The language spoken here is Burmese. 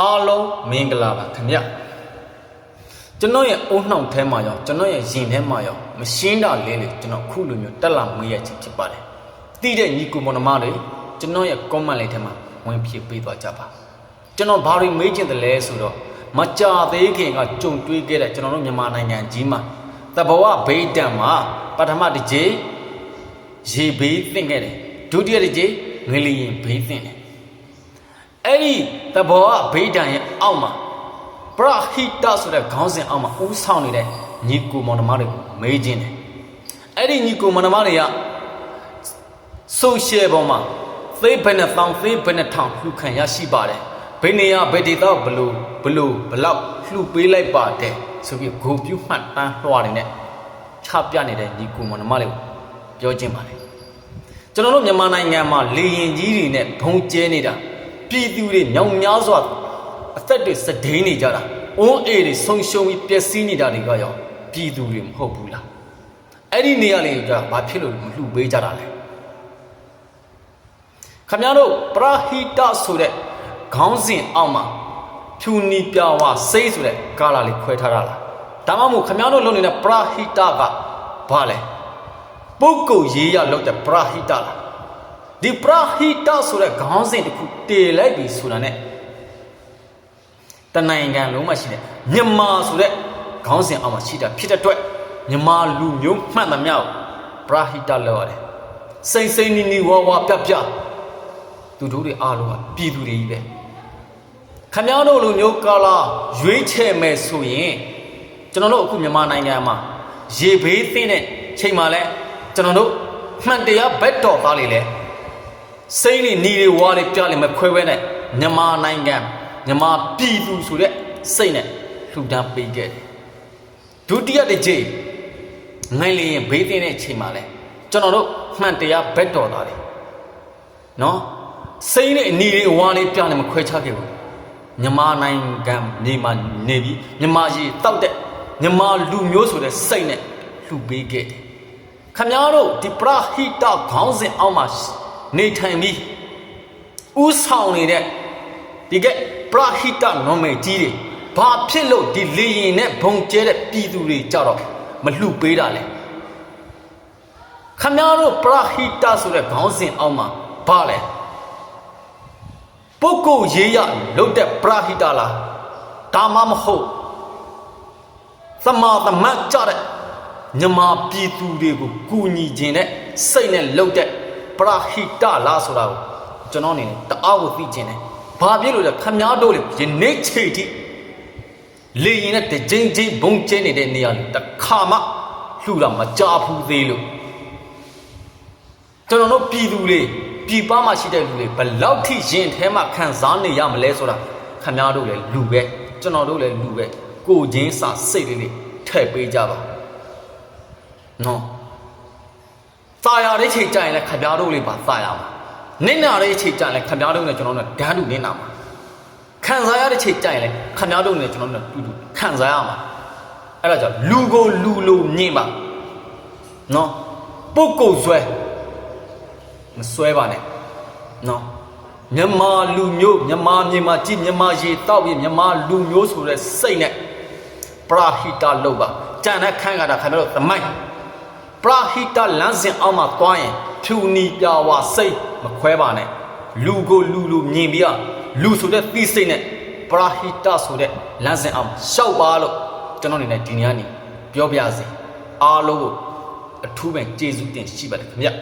အားလုံးမင်္ဂလာပါခင်ဗျကျွန်တော်ရဲ့အုံနှောင့်ထဲမှာရောကျွန်တော်ရဲ့ရင်ထဲမှာရောမရှင်းတာလေးလေကျွန်တော်အခုလိုမျိုးတက်လာမွေးရခြင်းဖြစ်ပါတယ်တိတဲ့ညီကိုမောင်နှမတွေကျွန်တော်ရဲ့ comment လေးထဲမှာဝင်ဖြည့်ပေးသွားကြပါကျွန်တော်ဘာတွေမေးချင်တယ်လဲဆိုတော့မကြာသေးခင်ကကြုံတွေ့ခဲ့တဲ့ကျွန်တော်တို့မြန်မာနိုင်ငံကြီးမှာတဘဝဘိဒ္ဓံမှာပထမတစ်ကြိမ်ရေဘေးသင့်ခဲ့တယ်ဒုတိယတစ်ကြိမ်ငလျင်ဘေးသင့်တယ် အဲ့ဒီသဘောကဗိဒ္ဓံရဲ့အောက်မှာပရဟိတဆိုတဲ့ခေါင်းစဉ်အောက်မှာဥဆောင်နေတဲ့ညီကိုမောင်နှမတွေကိုမေးခြင်းတယ်အဲ့ဒီညီကိုမောင်နှမတွေကဆိုရှယ်ပေါ်မှာသေဘယ်နဲ့တောင်းသေဘယ်နဲ့ထောင်လှူခံရရှိပါတယ်ဘယ်နေရာဘယ်ဒေသဘလို့ဘလို့ဘလောက်လှူပေးလိုက်ပါတယ်ဆိုပြီးဂုံပြူမှတ်တမ်းလွှားနေနဲ့ချပြနေတဲ့ညီကိုမောင်နှမတွေကိုပြောခြင်းပါတယ်ကျွန်တော်တို့မြန်မာနိုင်ငံမှာလေရင်ကြီးတွေနဲ့ဘုံကျဲနေတာ ပြည်သူတွေညောင်များစွာအသက်တွေစဒိန်းနေကြတာအုံးအေးတွေဆုံရှုံပြီးပျက်စီးနေတာတွေကရောပြည်သူတွေမဟုတ်ဘူးလားအဲ့ဒီနေရာလေးကဘာဖြစ်လို့မလှူပေးကြတာလဲခမရတို့ပရာဟိတဆိုတဲ့ခေါင်းစဉ်အောက်မှာဖြူနီပြဝစိတ်ဆိုတဲ့ကာလာလေးခွဲထားတာလားဒါမှမဟုတ်ခမရတို့လုပ်နေတဲ့ပရာဟိတကဘာလဲပုဂ္ဂိုလ်ရေးရလောက်တဲ့ပရာဟိတလား ဒီပရာဟိတဆိုတဲ့ခေါင်းစဉ်တစ်ခုတည်လိုက်ပြီဆိုတာ ਨੇ တနိုင်ငံလုံးမှာရှိတဲ့မြန်မာဆိုတဲ့ခေါင်းစဉ်အောက်မှာရှိတာဖြစ်တဲ့အတွက်မြန်မာလူမျိုးမှတ်သမျှကိုပရာဟိတလောက်ရတယ်စိတ်စိတ်နီနီဝါဝါပြပြသူတို့တွေအားလုံးကပြည်သူတွေကြီးပဲခမည်းတော်လူမျိုးကာလာရွေးချယ်မယ်ဆိုရင်ကျွန်တော်တို့အခုမြန်မာနိုင်ငံမှာရေဘေးသင့်တဲ့ချိန်မှာလဲကျွန်တော်တို့မှန်တရားဘက်တော်သားလေးလဲ စိမ့်နေနီတွေဝါတွေပြလိမ့်မယ်ခွဲခွဲနဲ့မြန်မာနိုင်ငံမြန်မာပြည်သူဆိုတဲ့စိတ်နဲ့လှူဒန်းပေးခဲ့တယ်ဒုတိယတစ်ချိန်ငိုင်းလျင်ဘေးသင့်တဲ့ချိန်မှာလဲကျွန်တော်တို့မှန်တရားဘက်တော်သားတွေနော်စိမ့်နဲ့နီတွေဝါတွေပြလိမ့်မယ်ခွဲခြားခဲ့ဘူးမြန်မာနိုင်ငံနေမှာနေပြီးမြန်မာရေတောက်တဲ့မြန်မာလူမျိုးဆိုတဲ့စိတ်နဲ့လှူပေးခဲ့တယ်ခမည်းတော်ဒီပရဟိတခေါင်းစဉ်အောက်မှာ နေထိုင်ပြီးဥဆောင်နေတဲ့ဒီကပရဟိတနော်မယ်ကြီးတွေဘာဖြစ်လို့ဒီလေရင်နဲ့ဘုံကျဲတဲ့ပြည်သူတွေကြတော့မလှူပေးတာလဲခမည်းတော်ပရဟိတဆိုတဲ့ခေါင်းစဉ်အောက်မှာဘာလဲပုဂ္ဂိုလ်ရေးရလုတ်တဲ့ပရဟိတလားဒါမှမဟုတ်သမာသမတ်ကြတဲ့မြမပြည်သူတွေကိုကူညီခြင်းနဲ့စိတ်နဲ့လှုပ်တဲ့ ပရဟိတလားဆိုတာကိုကျွန်တော်အနေနဲ့တအားကိုသိခြင်းနဲ့ဘာဖြစ်လို့လဲခမားတို့လေယနေ့ချိန်ထိလေရင်နဲ့တကြိမ်ကြိမ်ဘုံကျင်းနေတဲ့နေရာလေးတစ်ခါမှလှူတာမကြဘူးသေးလို့ကျွန်တော်တို့ပြည်သူတွေပြည်ပမှာရှိတဲ့လူတွေဘယ်လောက်ထိရင်ထဲမှာခံစားနေရမလဲဆိုတာခမားတို့လည်းလူပဲကျွန်တော်တို့လည်းလူပဲကိုချင်းစာစိတ်လေးလေးထည့်ပေးကြပါနော် စာရတဲ့ချိန်ကြရင်လည်းခမားတို့လေးပါစာရမှာနင့်နာတဲ့ချိန်ကြရင်လည်းခမားတို့နဲ့ကျွန်တော်တို့ဒန်းတူနင့်နာမှာခံစားရတဲ့ချိန်ကြရင်လည်းခမားတို့နဲ့ကျွန်တော်တို့တူတူခံစားရမှာအဲ့ဒါကြောင့်လူကိုလူလိုမြင်ပါနော်ပုတ်ကုတ်ဆွဲမစွဲပါနဲ့နော်မြန်မာလူမျိုးမြန်မာမြေမှာကြည်မြန်မာရေတောက်ပြီးမြန်မာလူမျိုးဆိုတဲ့စိတ်နဲ့ပရာဟိတလုပ်ပါကြံတဲ့ခန့်ကတာခင်ဗျားတို့သမိုင်း ပရာဟိတလမ်းစဉ်အောက်မှာသွားရင်ဖြူနီပြဝစိတ်မခွဲပါနဲ့လူကိုလူလူမြင်ပြီးတော့လူဆိုတဲ့သိစိတ်နဲ့ပရာဟိတဆိုတဲ့လမ်းစဉ်အောက်ရှောက်ပါလို့ကျွန်တော်အနေနဲ့ဒီနေ့ကနေပြောပြစီအားလုံးကိုအထူးပဲကျေးဇူးတင်ရှိပါတယ်ခင်ဗျာ